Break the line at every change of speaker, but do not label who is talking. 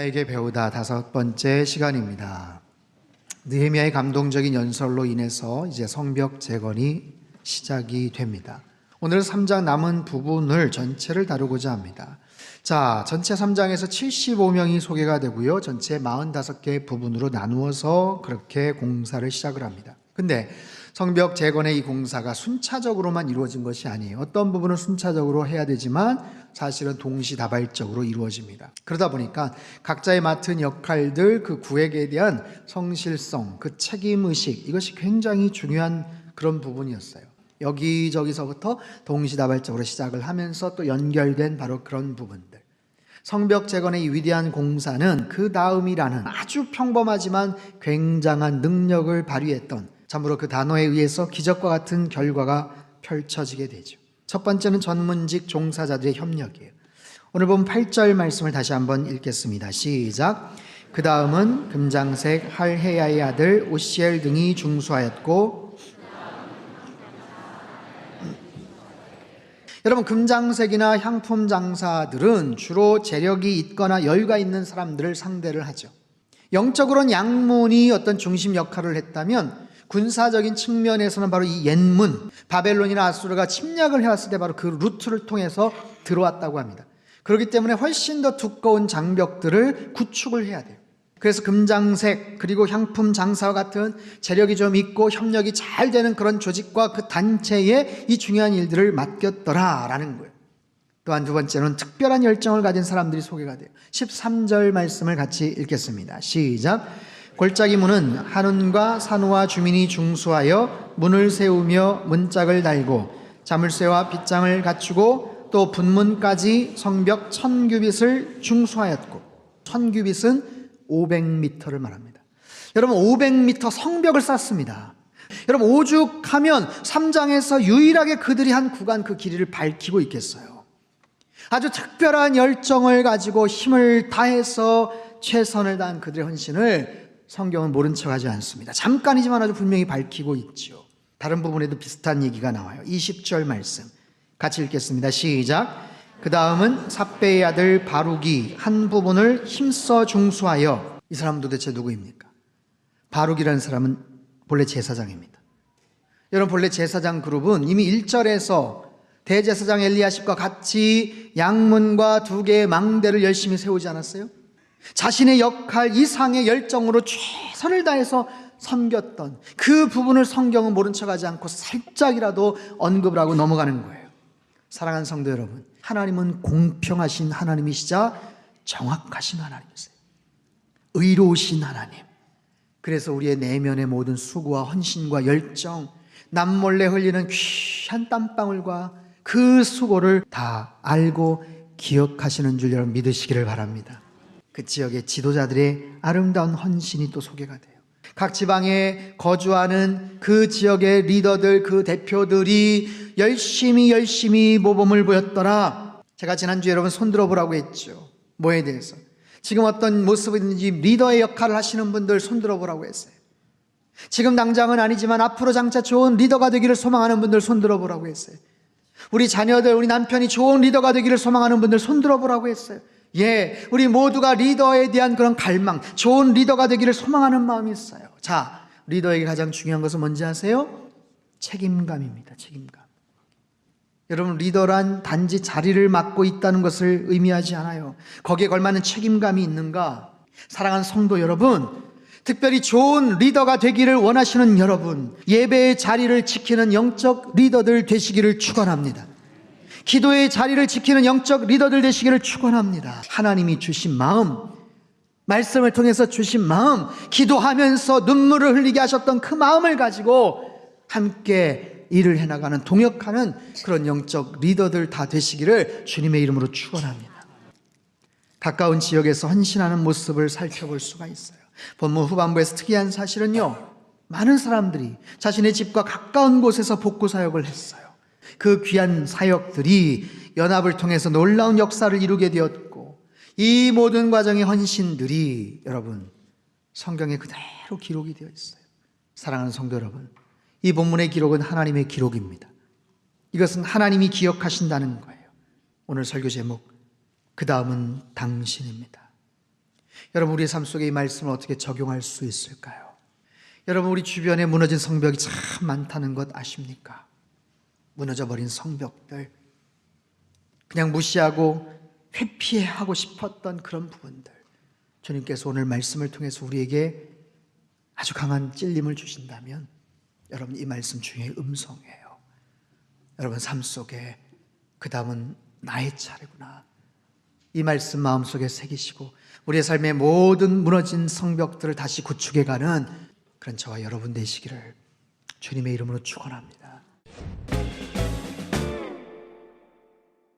느헤미야에게 배우다 다섯 번째 시간입니다. 느헤미야의 감동적인 연설로 인해서 이제 성벽 재건이 시작이 됩니다. 오늘 3장 남은 부분을 전체를 다루고자 합니다. 자, 전체 3장에서 75명이 소개가 되고요. 전체 45개 부분으로 나누어서 그렇게 공사를 시작을 합니다. 근데 성벽 재건의 이 공사가 순차적으로만 이루어진 것이 아니에요. 어떤 부분은 순차적으로 해야 되지만 사실은 동시다발적으로 이루어집니다. 그러다 보니까 각자의 맡은 역할들 그 구획에 대한 성실성, 그 책임 의식 이것이 굉장히 중요한 그런 부분이었어요. 여기저기서부터 동시다발적으로 시작을 하면서 또 연결된 바로 그런 부분들. 성벽 재건의 이 위대한 공사는 그 다음이라는 아주 평범하지만 굉장한 능력을 발휘했던 참으로 그 단어에 의해서 기적과 같은 결과가 펼쳐지게 되죠. 첫 번째는 전문직 종사자들의 협력이에요. 오늘 본 8절 말씀을 다시 한번 읽겠습니다. 시작. 그 다음은 금장색 할헤야의 아들 오시엘 등이 중수하였고 여러분 금장색이나 향품 장사들은 주로 재력이 있거나 여유가 있는 사람들을 상대를 하죠. 영적으로는 양문이 어떤 중심 역할을 했다면 군사적인 측면에서는 바로 이 옛문 바벨론이나 아수르가 침략을 해왔을 때 바로 그 루트를 통해서 들어왔다고 합니다. 그렇기 때문에 훨씬 더 두꺼운 장벽들을 구축을 해야 돼요. 그래서 금장색 그리고 향품 장사와 같은 재력이 좀 있고 협력이 잘 되는 그런 조직과 그 단체에 이 중요한 일들을 맡겼더라라는 거예요. 또한 두 번째는 특별한 열정을 가진 사람들이 소개가 돼요. 13절 말씀을 같이 읽겠습니다. 시작. 골짜기 문은 한운과 산호와 주민이 중수하여 문을 세우며 문짝을 달고 자물쇠와 빗장을 갖추고 또 분문까지 성벽 천 규빗을 중수하였고 천 규빗은 500m를 말합니다. 여러분 500m 성벽을 쌓습니다. 여러분 오죽하면 3장에서 유일하게 그들이 한 구간 그 길이를 밝히고 있겠어요. 아주 특별한 열정을 가지고 힘을 다해서 최선을 다한 그들의 헌신을 성경은 모른 척 하지 않습니다. 잠깐이지만 아주 분명히 밝히고 있죠. 다른 부분에도 비슷한 얘기가 나와요. 20절 말씀 같이 읽겠습니다. 시작. 그 다음은 삽배의 아들 바룩이 한 부분을 힘써 중수하여 이 사람 도대체 누구입니까? 바룩이라는 사람은 본래 제사장입니다. 여러분 본래 제사장 그룹은 이미 1절에서 대제사장 엘리야십과 같이 양문과 두 개의 망대를 열심히 세우지 않았어요? 자신의 역할 이상의 열정으로 최선을 다해서 섬겼던 그 부분을 성경은 모른 척하지 않고 살짝이라도 언급을 하고 넘어가는 거예요. 사랑하는 성도 여러분, 하나님은 공평하신 하나님이시자 정확하신 하나님이세요. 의로우신 하나님. 그래서 우리의 내면의 모든 수고와 헌신과 열정, 남몰래 흘리는 귀한 땀방울과 그 수고를 다 알고 기억하시는 줄 여러분 믿으시기를 바랍니다. 그 지역의 지도자들의 아름다운 헌신이 또 소개가 돼요. 각 지방에 거주하는 그 지역의 리더들, 그 대표들이 열심히 열심히 모범을 보였더라. 제가 지난주에 여러분 손들어 보라고 했죠. 뭐에 대해서? 지금 어떤 모습인지 리더의 역할을 하시는 분들 손들어 보라고 했어요. 지금 당장은 아니지만 앞으로 장차 좋은 리더가 되기를 소망하는 분들 손들어 보라고 했어요. 우리 자녀들, 우리 남편이 좋은 리더가 되기를 소망하는 분들 손들어 보라고 했어요. 예, 우리 모두가 리더에 대한 그런 갈망, 좋은 리더가 되기를 소망하는 마음이 있어요. 자, 리더에게 가장 중요한 것은 뭔지 아세요? 책임감입니다. 책임감. 여러분, 리더란 단지 자리를 맡고 있다는 것을 의미하지 않아요. 거기에 걸맞는 책임감이 있는가? 사랑하는 성도 여러분, 특별히 좋은 리더가 되기를 원하시는 여러분, 예배의 자리를 지키는 영적 리더들 되시기를 축원합니다. 기도의 자리를 지키는 영적 리더들 되시기를 축원합니다. 하나님이 주신 마음, 말씀을 통해서 주신 마음, 기도하면서 눈물을 흘리게 하셨던 그 마음을 가지고 함께 일을 해나가는 동역하는 그런 영적 리더들 다 되시기를 주님의 이름으로 축원합니다. 가까운 지역에서 헌신하는 모습을 살펴볼 수가 있어요. 본문 후반부에서 특이한 사실은요. 많은 사람들이 자신의 집과 가까운 곳에서 복구 사역을 했어요. 그 귀한 사역들이 연합을 통해서 놀라운 역사를 이루게 되었고 이 모든 과정의 헌신들이 여러분 성경에 그대로 기록이 되어 있어요. 사랑하는 성도 여러분, 이 본문의 기록은 하나님의 기록입니다. 이것은 하나님이 기억하신다는 거예요. 오늘 설교 제목 그 다음은 당신입니다. 여러분 우리의 삶 속에 이 말씀을 어떻게 적용할 수 있을까요? 여러분 우리 주변에 무너진 성벽이 참 많다는 것 아십니까? 무너져 버린 성벽들 그냥 무시하고 회피하고 싶었던 그런 부분들 주님께서 오늘 말씀을 통해서 우리에게 아주 강한 찔림을 주신다면 여러분 이 말씀 중에 음성이에요. 여러분 삶 속에 그 다음은 나의 차례구나. 이 말씀 마음속에 새기시고 우리의 삶의 모든 무너진 성벽들을 다시 구축해가는 그런 저와 여러분 되시기를 주님의 이름으로 축원합니다. Thank you.